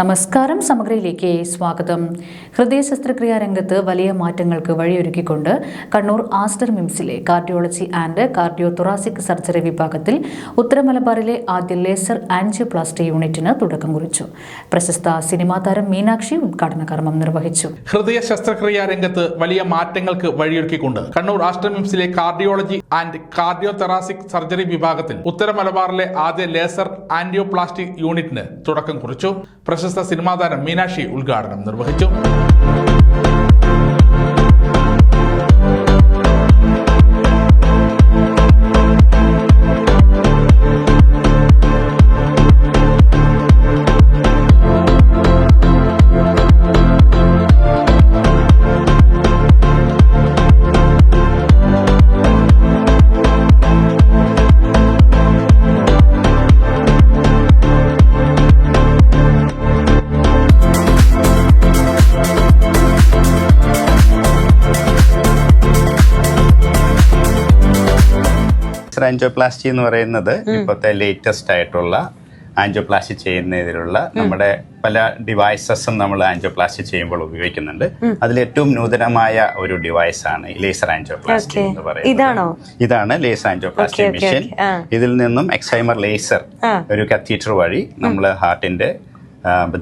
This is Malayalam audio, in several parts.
നമസ്കാരം സമഗ്രയിലേക്ക് സ്വാഗതം. ഹൃദയ ശസ്ത്രക്രിയാ രംഗത്ത് വലിയ മാറ്റങ്ങൾക്ക് വഴിയൊരുക്കിക്കൊണ്ട് Kannur Aster മിംസിലെ cardiology and cardio thoracic surgery വിഭാഗത്തിൽ ഉത്തരമലബാറിലെ ആദ്യ ലേസർ ആൻജിയോപ്ലാസ്റ്റി യൂണിറ്റിന് തുടക്കം കുറിച്ചു. പ്രശസ്ത സിനിമാ താരം മീനാക്ഷി ഉദ്ഘാടന കർമ്മം നിർവഹിച്ചു. ഹൃദയ ശസ്ത്രക്രിയാ രംഗത്ത് വലിയ മാറ്റങ്ങൾക്ക് വഴിയൊരുക്കിക്കൊണ്ട് Kannur Aster മിംസിലെ cardiology and cardio thoracic surgery വിഭാഗത്തിൽ ഉത്തരമലബാറിലെ ആദ്യ ലേസർ ആൻഡിയോപ്ലാസ്റ്റിക് യൂണിറ്റിന് തുടക്കം കുറിച്ചു. പ്രശസ്ത സിനിമാ താരം മീനാക്ഷി ഉദ്ഘാടനം നിർവഹിച്ചു. ആൻജിയോപ്ലാസ്റ്റി എന്ന് പറയുന്നത് ഇപ്പോഴത്തെ ലേറ്റസ്റ്റ് ആയിട്ടുള്ള ആൻജിയോപ്ലാസ്റ്റി ചെയ്യുന്നതിലുള്ള നമ്മുടെ പല ഡിവൈസസും നമ്മൾ ആൻജിയോപ്ലാസ്റ്റി ചെയ്യുമ്പോൾ ഉപയോഗിക്കുന്നുണ്ട്. അതിൽ ഏറ്റവും നൂതനമായ ഒരു ഡിവൈസ് ആണ് ലേസർ ആൻജിയോപ്ലാസ്റ്റി എന്ന് പറയുന്നത്. ഇതാണോ? Laser angioplasty machine. ഇതിൽ നിന്നും എക്സൈമർ ലേസർ ഒരു കത്തീറ്റർ വഴി നമ്മൾ ഹാർട്ടിന്റെ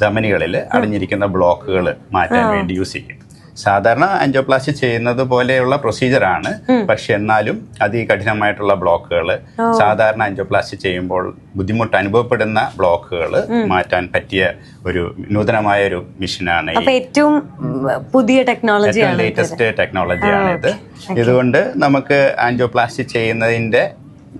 ധമനികളിൽ അടഞ്ഞിരിക്കുന്ന ബ്ലോക്കുകൾ മാറ്റാൻ വേണ്ടി യൂസ് ചെയ്യും. സാധാരണ ആൻജിയോപ്ലാസ്റ്റി ചെയ്യുന്നത് പോലെയുള്ള പ്രൊസീജിയർ ആണ്. പക്ഷെ എന്നാലും അതികഠിനമായിട്ടുള്ള ബ്ലോക്കുകൾ സാധാരണ ആൻജിയോപ്ലാസ്റ്റി ചെയ്യുമ്പോൾ ബുദ്ധിമുട്ട് അനുഭവപ്പെടുന്ന ബ്ലോക്കുകൾ മാറ്റാൻ പറ്റിയ ഒരു നൂതനമായ ഒരു മെഷീനാണ് ഏറ്റവും പുതിയ ടെക്നോളജി ലേറ്റസ്റ്റ് ടെക്നോളജിയാണ് ഇത് ഇതുകൊണ്ട് നമുക്ക് ആൻജിയോപ്ലാസ്റ്റി ചെയ്യുന്നതിന്റെ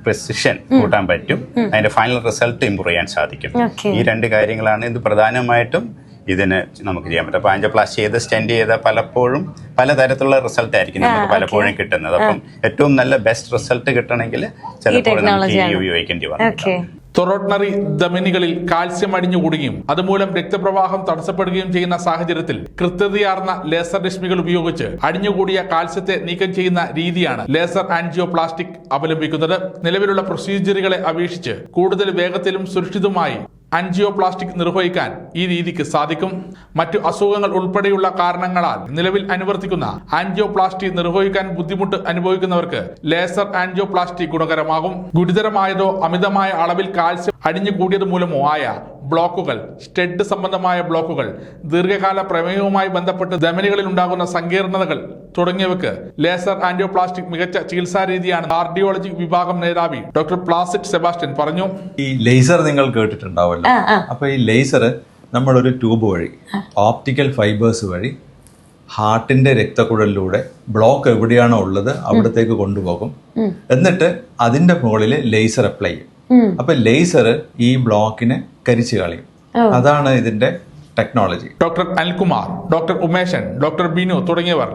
പ്രിസിഷൻ കൂട്ടാൻ പറ്റും. അതിന്റെ ഫൈനൽ റിസൾട്ട് ഇമ്പ്രൂവ് ചെയ്യാൻ സാധിക്കും. ഈ രണ്ട് കാര്യങ്ങളാണ് ഇത് പ്രധാനമായിട്ടും ഇതിന് നമുക്ക് ചെയ്യാൻ പറ്റും. അപ്പൊ ആൻജിയോപ്ലാസ്റ്റി ചെയ്ത് സ്റ്റെൻഡ് ചെയ്ത പലപ്പോഴും പലതരത്തിലുള്ള റിസൾട്ട് ആയിരിക്കും നമുക്ക് പലപ്പോഴും കിട്ടുന്നത്. അപ്പം ഏറ്റവും നല്ല ബെസ്റ്റ് റിസൾട്ട് കിട്ടണമെങ്കിൽ ചിലപ്പോൾ നമുക്ക് technology ഈ ആണ്. ഉപയോഗിക്കേണ്ടി വന്നു. തൊറോട്ടണറി ധമനികളിൽ കാൽസ്യം അടിഞ്ഞു കൂടുകയും അതുമൂലം രക്തപ്രവാഹം തടസ്സപ്പെടുകയും ചെയ്യുന്ന സാഹചര്യത്തിൽ കൃത്യതയാർന്ന ലേസർ രശ്മികൾ ഉപയോഗിച്ച് അടിഞ്ഞുകൂടിയ കാൽസ്യത്തെ നീക്കം ചെയ്യുന്ന രീതിയാണ് ലേസർ ആൻജിയോപ്ലാസ്റ്റിക് അവലംബിക്കുന്നത്. നിലവിലുള്ള പ്രൊസീജിയറുകളെ അപേക്ഷിച്ച് കൂടുതൽ വേഗത്തിലും സുരക്ഷിതവുമായി ആൻജിയോപ്ലാസ്റ്റിക് നിർവഹിക്കാൻ ഈ രീതിക്ക് സാധിക്കും. മറ്റു അസുഖങ്ങൾ ഉൾപ്പെടെയുള്ള കാരണങ്ങളാൽ നിലവിൽ അനുവർത്തിക്കുന്ന ആൻജിയോപ്ലാസ്റ്റി നിർവഹിക്കാൻ ബുദ്ധിമുട്ട് അനുഭവിക്കുന്നവർക്ക് ലേസർ ആൻജിയോപ്ലാസ്റ്റി ഗുണകരമാകും. ഗുരുതരമായതോ അമിതമായ അളവിൽ കാൽസ്യം അടിഞ്ഞു കൂടിയത് മൂലമോ ആയ ബ്ലോക്കുകൾ സ്റ്റെഡ് സംബന്ധമായ ബ്ലോക്കുകൾ ദീർഘകാല പ്രമേയവുമായി ബന്ധപ്പെട്ട് ധമനികളിൽ ഉണ്ടാകുന്ന സങ്കീർണതകൾ തുടങ്ങിയവയ്ക്ക് ലേസർ ആന്റിയോപ്ലാസ്റ്റിക് മികച്ച ചികിത്സാ രീതിയാണ് കാർഡിയോളജി വിഭാഗം മേധാവി ഡോക്ടർ പ്ലാസ്റ്റിക് സെബാസ്റ്റ്യൻ പറഞ്ഞു. ഈ ലേസർ നിങ്ങൾ കേട്ടിട്ടുണ്ടാവല്ലോ. അപ്പൊ ഈ ലേസർ നമ്മളൊരു ട്യൂബ് വഴി ഓപ്റ്റിക്കൽ ഫൈബേഴ്സ് വഴി ഹാർട്ടിന്റെ രക്തക്കുഴലിലൂടെ ബ്ലോക്ക് എവിടെയാണോ ഉള്ളത് അവിടത്തേക്ക് കൊണ്ടുപോകും. എന്നിട്ട് അതിന്റെ മുകളിൽ ലേസർ അപ്ലൈ ചെയ്യും. അപ്പൊ ലേസർ ഈ ബ്ലോക്കിനെ കരിച്ചു കളയും. അതാണ് ഇതിന്റെ technology. Doctor Anilkumar doctor Umeshan doctor Binu തുടങ്ങിയവർ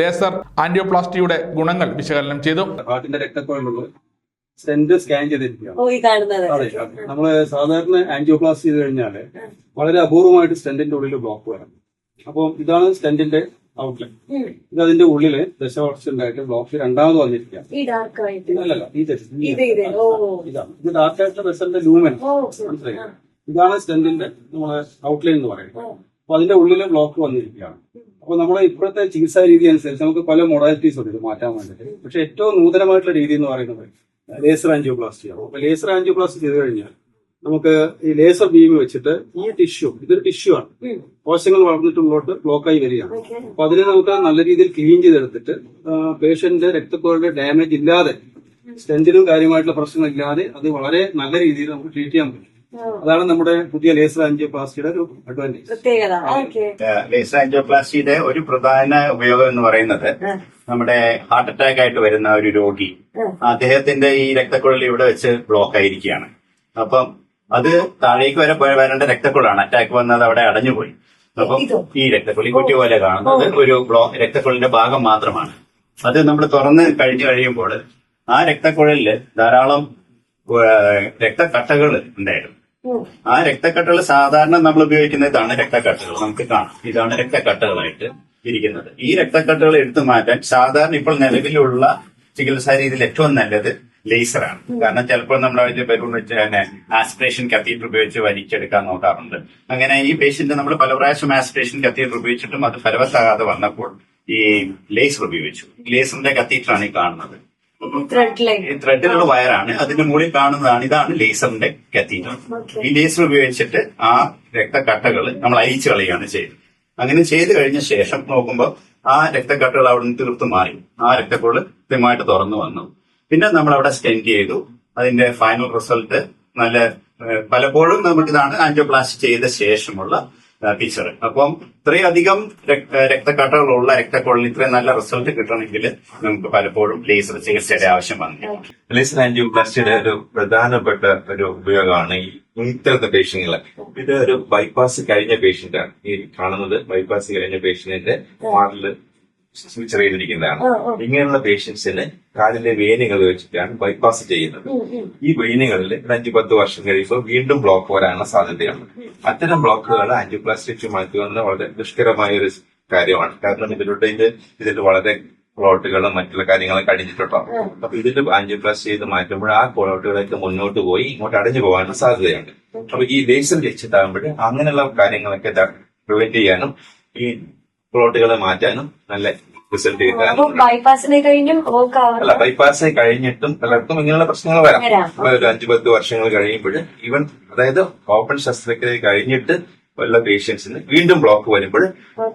ലേസർ ആന്റിയോപ്ലാസ്റ്റിയുടെ ഗുണങ്ങൾ വിശകലനം ചെയ്തു. ഹാർട്ടിന്റെ സ്റ്റെന്റ് സ്കാൻ ചെയ്തിരിക്കുകയാണ്. ഓ ഈ കാണുന്നത്. അതെ നമ്മൾ സാധാരണ ആന്റിയോപ്ലാസ്റ്റി ചെയ്ത് കഴിഞ്ഞാൽ വളരെ അപൂർവമായിട്ട് സ്റ്റെന്റിന്റെ ഉള്ളിൽ ബ്ലോക്ക് വരാം. അപ്പം ഇതാണ് സ്റ്റെന്റിന്റെ ഔട്ട്ലെറ്റ് ഇത് അതിന്റെ ഉള്ളിൽ ദശവർഷണ്ടായിട്ട് ബ്ലോക്ക് രണ്ടാമത് വന്നിരിക്കുകയാണ്. ഈ ഡാർക്ക് ആയിട്ട്. അല്ലല്ല ഈ ഇത്. ഇതാണ്. ഡാർക്ക് ആയിട്ടുള്ള റിസൾട്ട് ലൂമൻ മനസ്സിലായി? ഇതാണ് സ്റ്റെന്റിന്റെ നമ്മളെ ഔട്ട്ലൈൻ എന്ന് പറയുന്നത്. അപ്പൊ അതിന്റെ ഉള്ളിൽ ബ്ലോക്ക് വന്നിരിക്കുകയാണ്. അപ്പൊ നമ്മുടെ ഇപ്പോഴത്തെ ചികിത്സാ രീതി അനുസരിച്ച് നമുക്ക് പല മൊഡാലിറ്റീസ് ഉണ്ട് ഇത് മാറ്റാൻ വേണ്ടിയിട്ട്. പക്ഷെ ഏറ്റവും നൂതനമായിട്ടുള്ള രീതി എന്ന് പറയുന്നത് ലേസർ ആൻജിയോപ്ലാസ്റ്റിയാണ് അപ്പൊ ലേസർ ആൻജിയോപ്ലാസ്റ്റി ചെയ്ത് കഴിഞ്ഞാൽ നമുക്ക് ഈ ലേസർ ബീം വെച്ചിട്ട് ഈ ടിഷ്യൂ ഇതൊരു ടിഷ്യൂ ആണ്. കോശങ്ങൾ വളർന്നിട്ടുള്ളോട്ട് ബ്ലോക്കായി വരികയാണ്. അപ്പൊ അതിനെ നമുക്ക് നല്ല രീതിയിൽ ക്ലീൻ ചെയ്തെടുത്തിട്ട് പേഷ്യന്റ് രക്തക്കുഴലിന്റെ ഡാമേജ് ഇല്ലാതെ സ്റ്റെന്റിനും കാര്യമായിട്ടുള്ള പ്രശ്നങ്ങളില്ലാതെ അത് വളരെ നല്ല രീതിയിൽ നമുക്ക് ട്രീറ്റ് ചെയ്യാൻ പറ്റും. അതാണ് നമ്മുടെ പുതിയ ലേസർ ആൻജിയോപ്ലാസ്റ്റിയുടെ ഒരു അഡ്വാന്റേജ് ലേസർ ആൻജിയോപ്ലാസ്റ്റിയുടെ ഒരു പ്രധാന ഉപയോഗം എന്ന് പറയുന്നത് നമ്മുടെ ഹാർട്ട് അറ്റാക്ക് ആയിട്ട് വരുന്ന ഒരു രോഗി അദ്ദേഹത്തിന്റെ ഈ രക്തക്കുഴൽ ഇവിടെ വെച്ച് ബ്ലോക്ക് ആയിരിക്കുകയാണ്. അപ്പം അത് താഴേക്ക് വരെ പോയ- വരേണ്ട രക്തക്കുഴലാണ് അറ്റാക്ക് വന്നത് അവിടെ അടഞ്ഞുപോയി. അപ്പം ഈ രക്തക്കുളി കുട്ടി പോലെ കാണുന്നത് ഒരു ബ്ലോ രക്തക്കുഴലിന്റെ ഭാഗം മാത്രമാണ്. അത് നമ്മൾ തുറന്ന് കഴിഞ്ഞു കഴിയുമ്പോൾ ആ രക്തക്കുഴലിൽ ധാരാളം രക്തക്കട്ടകൾ ഉണ്ടായിരുന്നു. ആ രക്തക്കട്ടകൾ സാധാരണ നമ്മൾ ഉപയോഗിക്കുന്ന ഇതാണ് രക്തക്കട്ടകൾ. നമുക്ക് കാണാം. ഇതാണ് രക്തക്കട്ടകളായിട്ട് ഇരിക്കുന്നത്. ഈ രക്തക്കട്ടകൾ എടുത്തു മാറ്റാൻ സാധാരണ ഇപ്പോൾ നിലവിലുള്ള ചികിത്സാ രീതിയിൽ ഏറ്റവും നല്ലത് ലേസറാണ്. കാരണം ചിലപ്പോൾ നമ്മൾ അതിന്റെ ബലൂൺ വെച്ച് തന്നെ ആസ്പിറേഷൻ കത്തീറ്റർ ഉപയോഗിച്ച് വലിച്ചെടുക്കാൻ നോക്കാറുണ്ട്. അങ്ങനെ ഈ പേഷ്യന്റ് നമ്മൾ പല പ്രാവശ്യം ആസ്പിറേഷൻ കത്തീറ്റർ ഉപയോഗിച്ചിട്ടും അത് ഫലവത്താകാതെ വന്നപ്പോൾ ഈ ലേസർ ഉപയോഗിച്ചു. ലേസറിന്റെ കത്തീറ്ററാണ് ഈ കാണുന്നത്. ത്രെഡിലുള്ള വയറാണ്. അതിന്റെ മുകളിൽ കാണുന്നതാണ് ഇതാണ് ലേസറിന്റെ കത്തീറ്റർ ഈ ലേസർ ഉപയോഗിച്ചിട്ട് ആ രക്തക്കട്ടകൾ നമ്മൾ അരിച്ചു കളയുകയാണ് ചെയ്തത്. അങ്ങനെ ചെയ്തു കഴിഞ്ഞ ശേഷം നോക്കുമ്പോൾ ആ രക്തക്കട്ടകൾ അവിടെ നിന്ന് തീർത്ത് മാറി. ആ രക്തക്കുഴൽ കൃത്യമായിട്ട് തുറന്നു വന്നു. പിന്നെ നമ്മൾ അവിടെ സ്റ്റെൻഡ് ചെയ്തു. അതിന്റെ ഫൈനൽ റിസൾട്ട് നല്ല പലപ്പോഴും നമുക്കിതാണ് ആൻജിയോപ്ലാസ്റ്റി ചെയ്ത ശേഷമുള്ള പിക്ചർ അപ്പം ഇത്രയധികം രക്ത- രക്തക്കട്ടകളുള്ള രക്തക്കുഴലിന് ഇത്രയും നല്ല റിസൾട്ട് കിട്ടണമെങ്കിൽ നമുക്ക് പലപ്പോഴും ലേസർ ചികിത്സയുടെ ആവശ്യം വന്നു ലേസർ ആൻജിയോപ്ലാസ്റ്റിയുടെ ഒരു പ്രധാനപ്പെട്ട ഒരു ഉപയോഗമാണ് ഈ ഇത്തരത്തെ പേഷ്യങ്ങളെ ഇത് ഒരു ബൈപ്പാസ് കഴിഞ്ഞ പേഷ്യന്റ് ആണ് ഈ കാണുന്നത് ബൈപ്പാസ് കഴിഞ്ഞ പേഷ്യന്റിന്റെ വാർഡിൽ സ്വിച്ചർ ചെയ്തിരിക്കുന്നതാണ് ഇങ്ങനെയുള്ള പേഷ്യൻസിന് കാലിലെ വേനുകൾ വെച്ചിട്ടാണ് ബൈപ്പാസ് ചെയ്യുന്നത്. ഈ വെയിനുകളിൽ അഞ്ചു പത്ത് വർഷം കഴിയുമ്പോൾ വീണ്ടും ബ്ലോക്ക് വരാനുള്ള സാധ്യതയാണ് അത്തരം ബ്ലോക്കുകൾ ആന്റിപ്ലാസ്റ്റിക് മാറ്റുക വളരെ ദുഷ്കരമായ ഒരു കാര്യമാണ്. കാരണം ഇതിലൂടെ ഇതിന്റെ ഇതിൽ വളരെ പ്ലോട്ടുകളും മറ്റുള്ള കാര്യങ്ങളൊക്കെ അടിഞ്ഞിട്ടുണ്ടാവും അപ്പൊ ഇതിൽ ആൻജിയോപ്ലാസ്റ്റി ചെയ്ത് മാറ്റുമ്പോൾ ആ പ്ലോട്ടുകളൊക്കെ മുന്നോട്ട് പോയി ഇങ്ങോട്ട് അടഞ്ഞു പോകാനുള്ള സാധ്യതയുണ്ട്. അപ്പൊ ഈ ലേസർ വെച്ചിട്ടാകുമ്പോൾ അങ്ങനെയുള്ള കാര്യങ്ങളൊക്കെ പ്രിവെന്റ് ചെയ്യാനും ഈ പ്ലോട്ടുകളെ മാറ്റാനും നല്ല റിസൾട്ട് കിട്ടാനും ബൈപ്പാസിനെ കഴിഞ്ഞും അല്ല ബൈപ്പാസിനെ ബൈപ്പാസ് കഴിഞ്ഞിട്ടും പലർക്കും ഇങ്ങനെയുള്ള പ്രശ്നങ്ങൾ വരാം. ഒരു അഞ്ചു പത്ത് വർഷങ്ങൾ കഴിയുമ്പോൾ ഈവൻ അതായത് ഓപ്പൺ ശസ്ത്രക്രിയ കഴിഞ്ഞിട്ട് ഉള്ള പേഷ്യൻസിന് വീണ്ടും ബ്ലോക്ക് വരുമ്പോൾ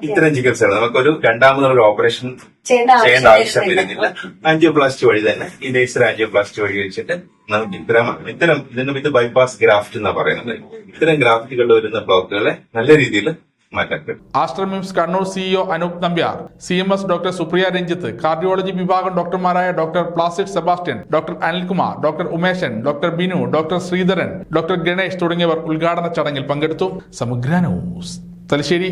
ഇത്തരം ചികിത്സകൾ നമുക്കൊരു രണ്ടാമതൊരു ഓപ്പറേഷൻ ചെയ്യേണ്ട ആവശ്യം വരുന്നില്ല. ആൻജിയോപ്ലാസ്റ്റി വഴി തന്നെ ഈ ലേസർ ആൻജിയോപ്ലാസ്റ്റി വഴി വെച്ചിട്ട് നമുക്ക് ഇത്തരം ഇത്തരം ഇതിനും ഇത് ബൈപ്പാസ് ഗ്രാഫ്റ്റ് എന്നാ പറയുന്നത്. ഇത്തരം ഗ്രാഫ്റ്റുകളിൽ വരുന്ന ബ്ലോക്കുകളെ നല്ല രീതിയിൽ Aster Kannur CEO Anoop Nambiar C M S doctor Supriya Ranjith cardiology വിഭാഗം ഡോക്ടർമാരായ doctor Placid Sebastian doctor Anilkumar doctor Umeshan doctor Binu doctor Sreedharan doctor Ganesh തുടങ്ങിയവർ ഉദ്ഘാടന ചടങ്ങിൽ പങ്കെടുത്തു. സമഗ്ര ന്യൂസ്. തലശ്ശേരി.